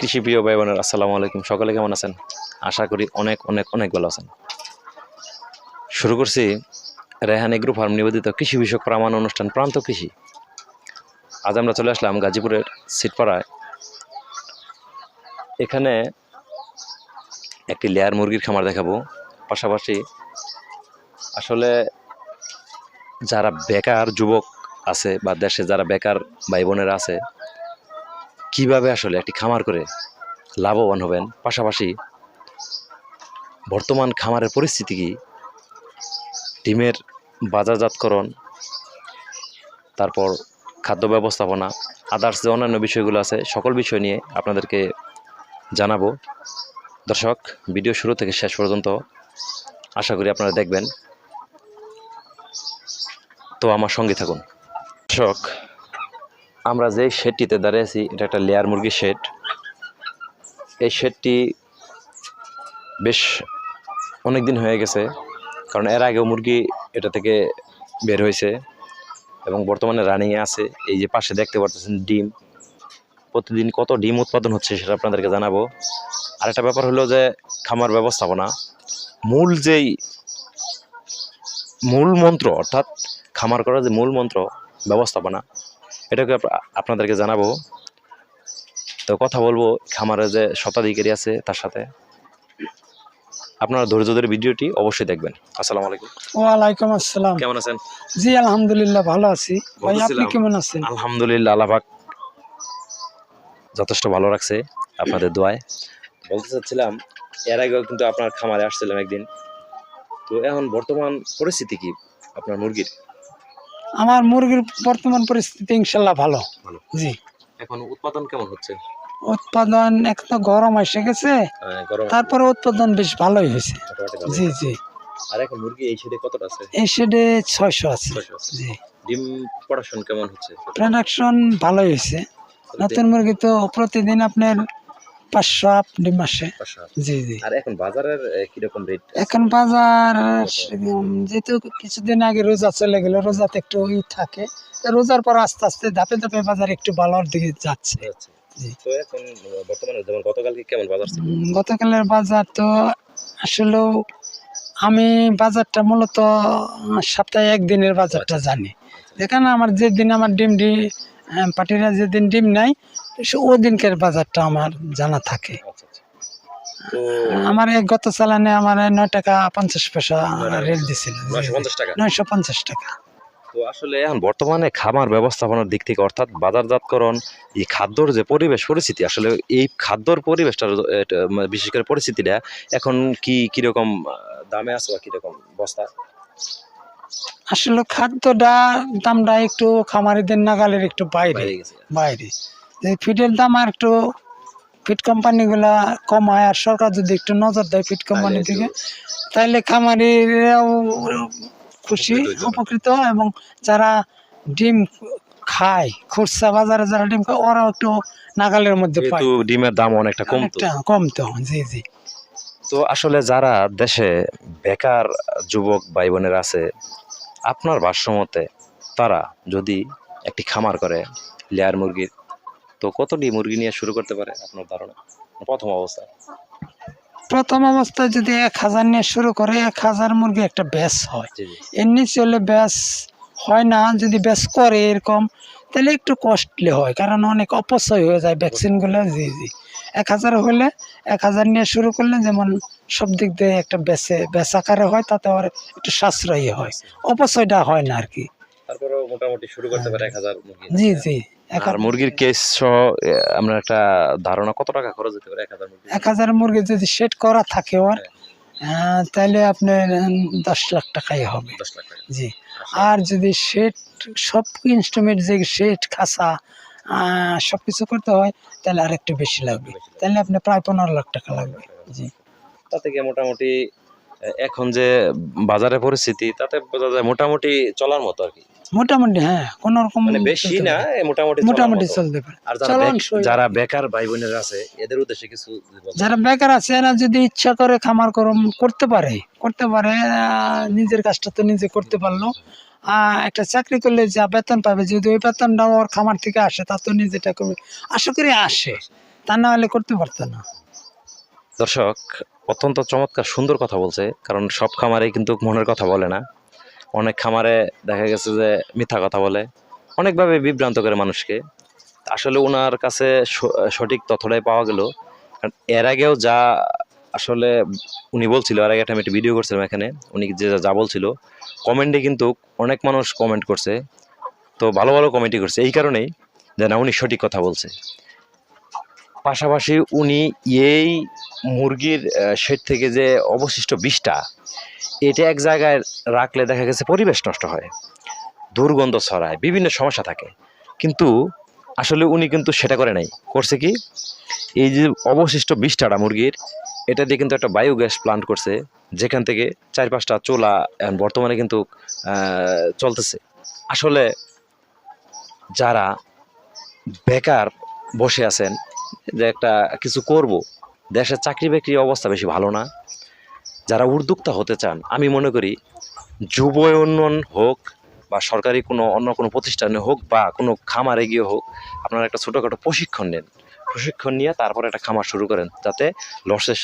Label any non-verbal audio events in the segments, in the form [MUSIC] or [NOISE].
কৃষি প্রিয় ভাই বোনের আসসালামু আলাইকুম। সকলে কেমন আছেন? আশা করি অনেক অনেক অনেক ভালো আছেন। শুরু করছি রেহান এগ্রো ফার্ম নিবেদিত কৃষি বিষয়ক প্রামাণ অনুষ্ঠান প্রান্ত কৃষি। আজ আমরা চলে আসলাম গাজীপুরের সিটপাড়ায়। এখানে একটি লেয়ার মুরগির খামার দেখাবো। পাশাপাশি আসলে যারা বেকার যুবক আছে বা দেশে যারা বেকার ভাই বোনেরা আছে কীভাবে আসলে একটি খামার করে লাভবান হবেন? পাশাপাশি বর্তমান খামারের পরিস্থিতি কি? ডিমের বাজারজাতকরণ, তারপর খাদ্য ব্যবস্থাপনা আদার্স যে অন্যান্য বিষয়গুলো আছে, সকল বিষয় নিয়ে আপনাদেরকে জানাব। দর্শক, ভিডিও শুরু থেকে শেষ পর্যন্ত আশা করি আপনারা দেখবেন। তো আমার সঙ্গে থাকুন। দর্শক আমরা যে শেডটিতে দাঁড়িয়ে আছি, এটা একটা লেয়ার মুরগির শেড এই শেডটি বেশ অনেক দিন হয়ে গেছে, কারণ এর আগেও মুরগি এটা থেকে বের হয়েছে এবং বর্তমানে রানিংয়ে আছে। এই যে পাশে দেখতে পারতেছেন ডিম। প্রতিদিন কত ডিম উৎপাদন হচ্ছে সেটা আপনাদেরকে জানাব। আরেকটা ব্যাপার হলো যে খামার ব্যবস্থাপনা, মূল যেই মূল মন্ত্র অর্থাৎ খামার করার যে মূল মন্ত্র ব্যবস্থাপনা এটাকে আপনাদেরকে জানাব। তো কথা বলব খামারে যে শতাধিকারী আছে তার সাথে। আপনারা ধৈর্য ধরে ভিডিওটি অবশ্যই দেখবেন। আসসালামু আলাইকুম। ওয়ালাইকুম আসসালাম। কেমন আছেন? জি আলহামদুলিল্লাহ ভালো আছি। ভাই আপনি কেমন আছেন? আলহামদুলিল্লাহ আল্লাহাক যথেষ্ট ভালো রাখছে আপনাদের দোয়ায়। বলতে চাচ্ছিলাম এর আগেও কিন্তু আপনার খামারে আসছিলাম একদিন। তো এখন বর্তমান পরিস্থিতি কি আপনার মুরগির? আমার মুরগির বর্তমান পরিস্থিতি ইনশাল্লাহ ভালো। জি। এখন উৎপাদন কেমন হচ্ছে? উৎপাদন এক তো গরম এসে গেছে। তারপরে উৎপাদন বেশ ভালোই হয়েছে। জি জি। আর এখন মুরগি এই সাইডে কতটা আছে? এই শেডে ছয়শো আছে। ছয়শো আছে। জি। ডিম প্রোডাকশন কেমন হচ্ছে? প্রোডাকশন ভালোই হয়েছে। নতুন মুরগি তো প্রতিদিন আপনার পাঁচশো আপ ডিম আসে জি জি। আর এখন বাজারের কীরকম রেট এখন বাজার যেহেতু কিছুদিন আগে রোজা চলে গেল রোজাতে একটু ই থাকে। রোজার পর আস্তে আস্তে ধাপে ধাপে বাজার একটু ভালোর দিকে যাচ্ছে। গতকালের বাজার তো আসলেও আমি বাজারটা মূলত সপ্তাহে একদিনের বাজারটা জানি। যেখানে আমার যেদিন আমার ডিম ডি পাটিরা যেদিন ডিম নাই ওই দিনকের বাজারটা আমার জানা থাকে। আচ্ছা আচ্ছা। আমার এক গত চালানে আমার নয় টাকা পঞ্চাশ পয়সা রেল দিছিল। নয়শো পঞ্চাশ টাকা? তো আসলে এখন বর্তমানে খামার ব্যবস্থাপনার দিক থেকে অর্থাৎ বাজারজাতকরণ এই খাদ্যর যে পরিবেশ পরিস্থিতি আসলে এই খাদ্যর পরিবেশটার মানে বিশেষ করে পরিস্থিতিটা এখন কি কীরকম দামে আছে বা কীরকম বস্তা? আসলে খাদ্যটা দামটা একটু খামারিদের নাগালের একটু বাইরে। বাইরে। ফিডের দাম আর একটু ফিড কোম্পানিগুলা কমায় আর সরকার যদি একটু নজর দেয় ফিড কোম্পানি একটু- থেকে তাহলে খামারিরাও খুশি উপকৃত হয় এবং যারা ডিম খায় খুচরা বাজারে যারা ডিম খায় ওরাও একটু নাগালের মধ্যে পায়। ডিমের দাম অনেকটা কম কমতো জি জি। তো আসলে যারা দেশে বেকার যুবক ভাই বোনেরা আছে আপনার ভাষ্যমতে তারা যদি একটি খামার করে লেয়ার মুরগির তো কতটি মুরগি নিয়ে শুরু করতে পারে আপনার ধারণা? প্রথম অবস্থায় প্রথম অবস্থায় যদি এক হাজার নিয়ে শুরু করে এক হাজার মুরগি একটা ব্যাস হয়। এর নিচে হলে ব্যাস হয় না যদি ব্যাস করে এরকম তাহলে একটু কস্টলি হয় কারণ অনেক অপচয় হয়ে যায় ভ্যাকসিনগুলো। জি জি। এক হাজার হলে এক হাজার নিয়ে শুরু করলে যেমন সব দিক দিয়ে একটা বেচে বেচ আকারে হয় তাতে আবার একটু সাশ্রয়ী হয়। অপচয়টা হয় না আর কি। তারপরেও মোটামুটি শুরু করতে পারে এক হাজার মুরগি। জি জি। আর মুরগির কেস সহ আমরা একটা ধারণা কত টাকা খরচ হতে পারে? এক হাজার মুরগি এক হাজার মুরগি যদি সেট করা থাকে ওর তাহলে আপনার দশ লাখ টাকাই হবে। জি। আর যদি শেড সব ইনস্ট্রুমেন্ট যে শেড খাসা সব কিছু করতে হয় তাহলে আর একটু বেশি লাগবে। তাহলে আপনি প্রায় পনেরো লাখ টাকা লাগবে। জি। তাতে গিয়ে মোটামুটি এখন যে বাজারে পরিস্থিতি তাতে বোঝা যায় মোটামুটি চলার মতো আর কি। মোটামুটি হ্যাঁ কোন রকম মানে বেশি না মোটামুটি মোটামুটি চলতে পারে। আর যারা বেকার ভাই বোনেরা আছে এদের উদ্দেশ্যে কিছু যারা বেকার আছে এরা যদি ইচ্ছা করে খামার করম করতে পারে করতে পারে নিজের কাজটা তো নিজে করতে পারল। একটা চাকরি করলে যা বেতন পাবে যদি ওই বেতনটা ওর খামার থেকে আসে তা তো নিজেটা করবে। আশা করি আসে তা না হলে করতে পারতো না। দর্শক অত্যন্ত চমৎকার সুন্দর কথা বলছে কারণ সব খামারে কিন্তু মনের কথা বলে না। অনেক খামারে দেখা গেছে যে মিথ্যা কথা বলে, অনেকভাবে বিভ্রান্ত করে মানুষকে। আসলে ওনার কাছে সঠিক তথ্যটাই পাওয়া গেল। কারণ এর আগেও যা আসলে উনি বলছিল, এর আগে একটা আমি একটা ভিডিও করছিলাম এখানে, উনি যে যা- যা বলছিল কমেন্টে কিন্তু অনেক মানুষ কমেন্ট করছে, তো ভালো ভালো কমেন্টই করছে। এই কারণেই যে না, উনি সঠিক কথা বলছে। পাশাপাশি উনি এই মুরগির শেড থেকে যে অবশিষ্ট বিষটা এটা এক জায়গায় রাখলে দেখা গেছে পরিবেশ নষ্ট হয়, দুর্গন্ধ ছড়ায়, বিভিন্ন সমস্যা থাকে। কিন্তু আসলে উনি কিন্তু সেটা করে নাই। করছে কি? এই যে অবশিষ্ট বিষটাটা মুরগির, এটা দিয়ে কিন্তু একটা বায়োগ্যাস প্লান্ট করছে, যেখান থেকে চার পাঁচটা চোলা এখন বর্তমানে কিন্তু চলতেছে। আসলে যারা বেকার বসে আছেন, যে একটা কিছু করব, দেশের চাকরি বাকরির অবস্থা বেশি ভালো না। যারা উদ্যোক্তা হতে চান, আমি মনে করি যুব উন্নয়ন হোক বা সরকারি কোনো অন্য কোনো প্রতিষ্ঠানে হোক বা কোনো খামারে গিয়ে হোক, আপনারা একটা ছোটোখাটো প্রশিক্ষণ নেন। প্রশিক্ষণ নিয়ে তারপরে একটা খামার শুরু করেন, যাতে লসের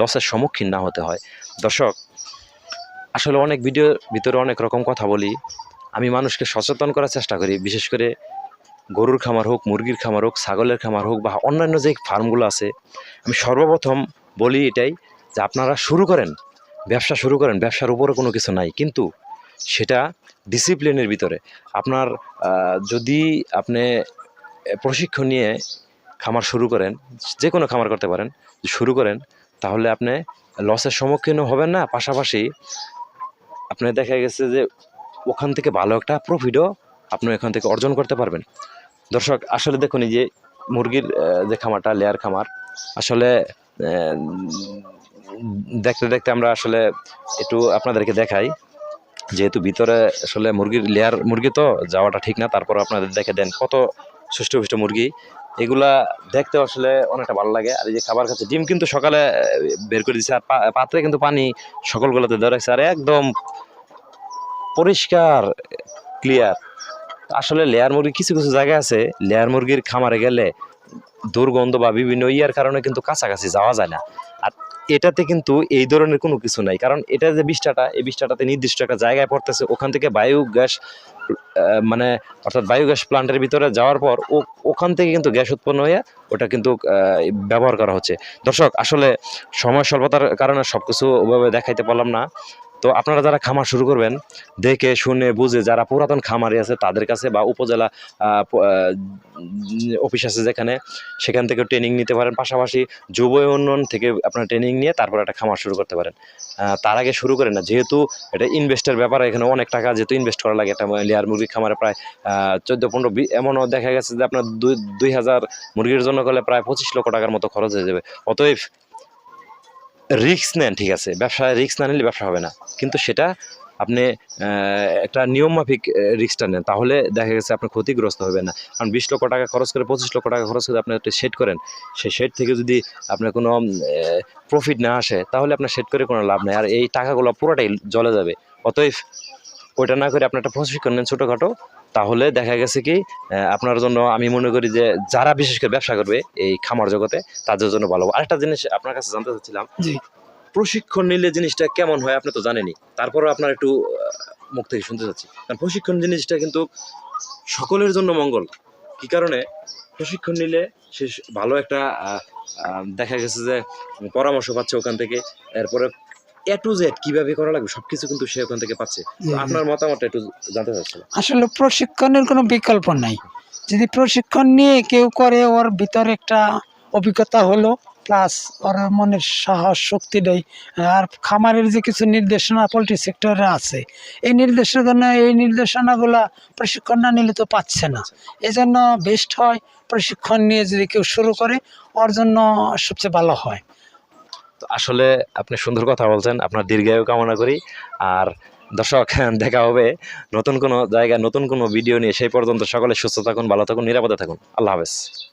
লসের সম্মুখীন না হতে হয়। দর্শক, আসলে অনেক ভিডিওর ভিতরে অনেক রকম কথা বলি। আমি মানুষকে সচেতন করার চেষ্টা করি, বিশেষ করে গরুর খামার হোক, মুরগির খামার হোক, ছাগলের খামার হোক বা অন্যান্য যে ফার্মগুলো আছে, আমি সর্বপ্রথম বলি এটাই যে আপনারা শুরু করেন। ব্যবসা শুরু করেন, ব্যবসার উপরে কোনো কিছু নাই। কিন্তু সেটা ডিসিপ্লিনের ভিতরে। আপনার যদি আপনি প্রশিক্ষণ নিয়ে খামার শুরু করেন যে কোনো খামার করতে পারেন শুরু করেন, তাহলে আপনি লসের সম্মুখীনও হবেন না। পাশাপাশি আপনি দেখা গেছে যে ওখান থেকে ভালো একটা প্রফিটও আপনি এখান থেকে অর্জন করতে পারবেন। দর্শক, আসলে দেখুন এই যে মুরগির যে খামারটা লেয়ার খামার, আসলে দেখতে দেখতে আমরা আসলে একটু আপনাদেরকে দেখাই। যেহেতু ভিতরে আসলে মুরগির লেয়ার মুরগি তো যাওয়াটা ঠিক না, তারপর আপনাদের দেখে দেন কত সুষ্ঠু পুষ্ট মুরগি। এগুলা দেখতে আসলে অনেকটা ভালো লাগে। আর এই যে খাবার খাচ্ছে, ডিম কিন্তু সকালে বের করে দিচ্ছে আর পাত্রে কিন্তু পানি সকলগুলোতে ধরে রাখছে। আর একদম পরিষ্কার ক্লিয়ার আসলে লেয়ার মুরগি কিছু কিছু জায়গা আছে। লেয়ার মুরগির খামারে গেলে দুর্গন্ধ বা বিভিন্ন ইয়ার কারণে কিন্তু কাছাকাছি যাওয়া যায় না। এটাতে কিন্তু এই ধরনের কোনো কিছু নাই। কারণ এটা যে বিষ্ঠাটা, এই বিষ্ঠাটাতে নির্দিষ্ট একটা জায়গায় পড়তেছে। ওখান থেকে বায়োগ্যাস মানে অর্থাৎ বায়োগ্যাস প্লান্টের ভিতরে যাওয়ার পর ও, ওখান থেকে কিন্তু গ্যাস উৎপন্ন হয়ে ওটা কিন্তু ব্যবহার করা হচ্ছে। দর্শক, আসলে সময় স্বল্পতার কারণে সব কিছু ওভাবে দেখাইতে পারলাম না। তো আপনারা যারা খামার শুরু করবেন, দেখে, শুনে, বুঝে যারা পুরাতন খামারি আছে তাদের কাছে বা উপজেলা অফিস আছে যেখানে, সেখান থেকে ট্রেনিং নিতে পারেন। পাশাপাশি যুব উন্নয়ন থেকে আপনার ট্রেনিং নিয়ে তারপর একটা খামার শুরু করতে পারেন। তার আগে শুরু করেন না, যেহেতু এটা ইনভেস্টের ব্যাপারে, এখানে অনেক টাকা যেহেতু ইনভেস্ট করা লাগে। একটা লেয়ার মুরগি খামারে প্রায় চোদ্দ, পনেরো এমনও দেখা গেছে যে আপনার দুই দুই হাজার মুরগির জন্য করলে প্রায় পঁচিশ লক্ষ টাকার মতো খরচ হয়ে যাবে। অতএব রিস্ক নেন, ঠিক আছে? ব্যবসায় রিস্ক না নিলে ব্যবসা হবে না। কিন্তু সেটা আপনি একটা নিয়ম মাফিক রিস্কটা নেন। তাহলে দেখা গেছে আপনি ক্ষতিগ্রস্ত হবে না। কারণ বিশ লক্ষ টাকা খরচ করে, পঁচিশ লক্ষ টাকা খরচ করে আপনি একটা শেড করেন। সেই শেড থেকে যদি আপনার কোনো প্রফিট না আসে, তাহলে আপনার শেড করে কোনো লাভ নেই। আর এই টাকাগুলো পুরোটাই জলে যাবে। অতএব ওইটা না করে আপনি একটা প্রশিক্ষণ নেন ছোটোখাটো তাহলে দেখা গেছে কি আপনার জন্য আমি মনে করি যে যারা বিশেষ করে ব্যবসা করবে এই খামার জগতে তাদের জন্য ভালো। আরেকটা জিনিস আপনার কাছে জানতে চাচ্ছিলাম প্রশিক্ষণ নিলে জিনিসটা কেমন হয় আপনি তো জানেনই। তারপরও আপনার একটু মুখ থেকে শুনতে চাচ্ছি। কারণ প্রশিক্ষণ জিনিসটা কিন্তু সকলের জন্য মঙ্গল। কি কারণে? প্রশিক্ষণ নিলে সে ভালো একটা দেখা গেছে যে পরামর্শ পাচ্ছে ওখান থেকে। এরপরে এ টু জেড কীভাবে করা লাগবে? সবকিছু কিন্তু সে ওখান থেকে পাচ্ছে। আপনার মতামতটা একটু জানতে চাচ্ছিলাম। আসলে প্রশিক্ষণের কোনো বিকল্প নাই। যদি প্রশিক্ষণ নিয়ে কেউ করে ওর ভিতরে একটা অভিজ্ঞতা হলো প্লাস ওর মনের সাহস শক্তি দেয় আর খামারের যে কিছু নির্দেশনা পোলট্রি সেক্টরে আছে এই নির্দেশনা এই নির্দেশনাগুলো প্রশিক্ষণ না নিলে তো পাচ্ছে না। এজন্য বেস্ট হয় প্রশিক্ষণ নিয়ে যদি কেউ শুরু করে ওর জন্য সবচেয়ে ভালো হয়। আসলে আপনি সুন্দর কথা বলছেন, আপনার দীর্ঘায়ু কামনা করি। আর দর্শক, [LAUGHS] দেখা হবে নতুন কোনো জায়গায়, নতুন কোনো ভিডিও নিয়ে। সেই পর্যন্ত সকলে সুস্থ থাকুন, ভালো থাকুন, নিরাপদে থাকুন। আল্লাহ হাফেজ।